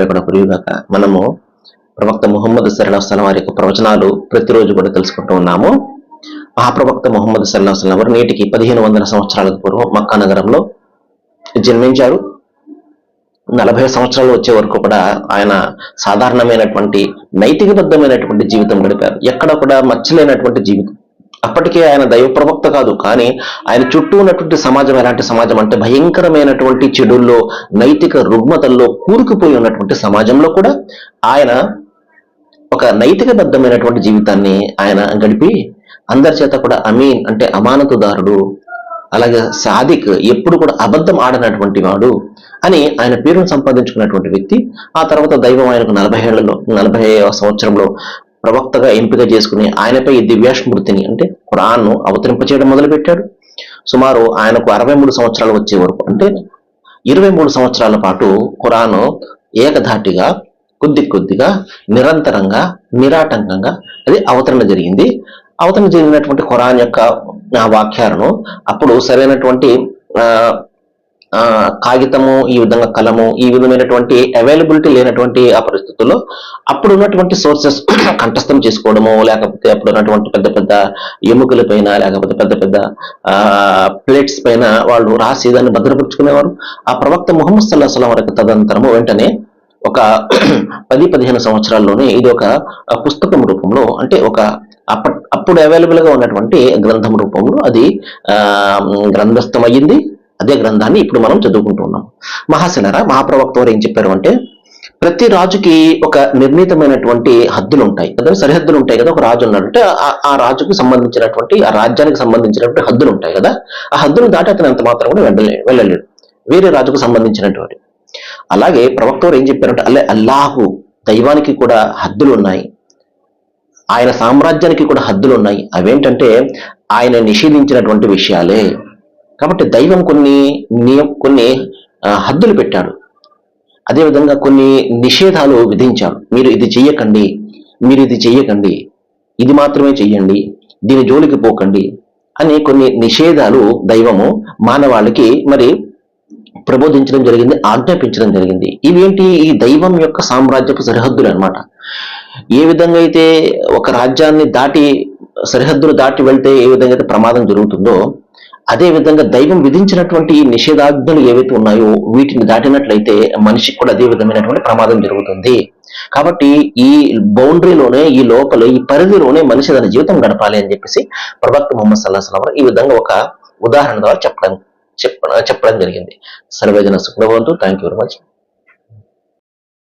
అందరిపై కూడా కురియుగాక మనము ప్రవక్త ముహమ్మద్ సల్లాహస్లం వారి యొక్క ప్రవచనాలు ప్రతిరోజు కూడా తెలుసుకుంటూ ఉన్నాము. మహాప్రవక్త ముహమ్మద్ సల్లాహస్లం వారు నేటికి పదిహేను వందల సంవత్సరాలకు పూర్వం మక్కా నగరంలో జన్మించారు. నలభై సంవత్సరాలు వచ్చే వరకు కూడా ఆయన సాధారణమైనటువంటి నైతికబద్ధమైనటువంటి జీవితం గడిపారు. ఎక్కడ కూడా మచ్చలేనటువంటి జీవితం. అప్పటికే ఆయన దైవ ప్రవక్త కాదు కానీ ఆయన చుట్టూ ఉన్నటువంటి సమాజం ఎలాంటి సమాజం అంటే భయంకరమైనటువంటి చెడుల్లో నైతిక రుగ్మతల్లో కూరుకుపోయి ఉన్నటువంటి సమాజంలో కూడా ఆయన ఒక నైతికబద్ధమైనటువంటి జీవితాన్ని ఆయన గడిపి అందరి చేత కూడా అమీన్ అంటే అమానతుదారుడు అలాగే సాదిక్ ఎప్పుడు కూడా అబద్ధం ఆడనటువంటి వాడు అని ఆయన పేరును సంపాదించుకున్నటువంటి వ్యక్తి. ఆ తర్వాత దైవం ఆయనకు నలభై ఏళ్ళలో నలభై సంవత్సరంలో ప్రవక్తగా ఎంపిక చేసుకుని ఆయనపై ఈ దివ్యాస్మృతిని అంటే ఖురాన్ను అవతరింపచేయడం మొదలుపెట్టాడు. సుమారు ఆయనకు అరవై మూడు సంవత్సరాలు వచ్చే వరకు అంటే ఇరవై మూడు సంవత్సరాల పాటు ఖురాను ఏకధాటిగా కొద్ది కొద్దిగా నిరంతరంగా నిరాటంకంగా అది అవతరణ జరిగింది. అవతరణ జరిగినటువంటి ఖురాన్ యొక్క ఆ వాక్యాలను అప్పుడు సరైనటువంటి ఆ కాగితము ఈ విధంగా కలము ఈ విధమైనటువంటి అవైలబిలిటీ లేనటువంటి ఆ పరిస్థితుల్లో అప్పుడు ఉన్నటువంటి సోర్సెస్ కంఠస్థం చేసుకోవడము లేకపోతే అప్పుడు ఉన్నటువంటి పెద్ద పెద్ద ఎముకల పైన లేకపోతే పెద్ద పెద్ద ఆ ప్లేట్స్ పైన వాళ్ళు రాసి దాన్ని భద్రపరుచుకునేవారు. ఆ ప్రవక్త ముహమ్మద్ సల్లాహ్ సలం వరకు తదనంతరము వెంటనే ఒక పది పదిహేను సంవత్సరాల్లోనే ఇది ఒక పుస్తకం రూపంలో అంటే ఒక అప్ప అప్పుడు అవైలబుల్గా ఉన్నటువంటి గ్రంథం రూపంలో అది ఆ గ్రంథస్థం అయ్యింది అదే గ్రంథాన్ని ఇప్పుడు మనం చదువుకుంటూ ఉన్నాం. మహాప్రవక్త వారు ఏం చెప్పారు అంటే ప్రతి రాజుకి ఒక నిర్ణీతమైనటువంటి హద్దులు ఉంటాయి కదా సరిహద్దులు ఉంటాయి కదా ఒక రాజు ఉన్నాడు అంటే ఆ- ఆ రాజుకు సంబంధించినటువంటి ఆ రాజ్యానికి సంబంధించినటువంటి హద్దులు ఉంటాయి కదా. ఆ హద్దులు దాటి అతను ఎంత మాత్రం కూడా వెళ్ళలే వెళ్ళలేడు. వేరే రాజుకు సంబంధించినటువంటి. అలాగే ప్రవక్త వారు ఏం చెప్పారంటే అల్లే అల్లాహు దైవానికి కూడా హద్దులు ఉన్నాయి ఆయన సామ్రాజ్యానికి కూడా హద్దులు ఉన్నాయి అవేంటంటే ఆయన నిషేధించినటువంటి విషయాలే. కాబట్టి దైవం కొన్ని నియం కొన్ని హద్దులు పెట్టాడు. అదేవిధంగా కొన్ని నిషేధాలు విధించాడు. మీరు ఇది చెయ్యకండి. మీరు ఇది చెయ్యకండి. ఇది మాత్రమే చెయ్యండి. దీని జోలికి పోకండి. అని కొన్ని నిషేధాలు దైవము మానవాళికి మరి ప్రబోధించడం జరిగింది ఆజ్ఞాపించడం జరిగింది. ఇవేంటి ఈ దైవం యొక్క సామ్రాజ్యపు సరిహద్దులు అన్నమాట. ఏ విధంగా అయితే ఒక రాజ్యాన్ని దాటి సరిహద్దులు దాటి వెళ్తే ఏ విధంగా అయితే ప్రమాదం జరుగుతుందో అదే విధంగా దైవం విధించినటువంటి నిషేధాజ్ఞలు ఏవైతే ఉన్నాయో వీటిని దాటినట్లయితే మనిషికి కూడా అదే విధమైనటువంటి ప్రమాదం జరుగుతుంది. కాబట్టి ఈ బౌండరీలోనే ఈ లోపల ఈ పరిధిలోనే మనిషి తన జీవితం గడపాలి అని చెప్పేసి ప్రవక్త మొహమ్మద్ సల్లాహ్ సలం ఈ విధంగా ఒక ఉదాహరణ ద్వారా చెప్పడం చెప్ప చెప్పడం జరిగింది. సర్వేజన సుఖభవంతు. Thank you very much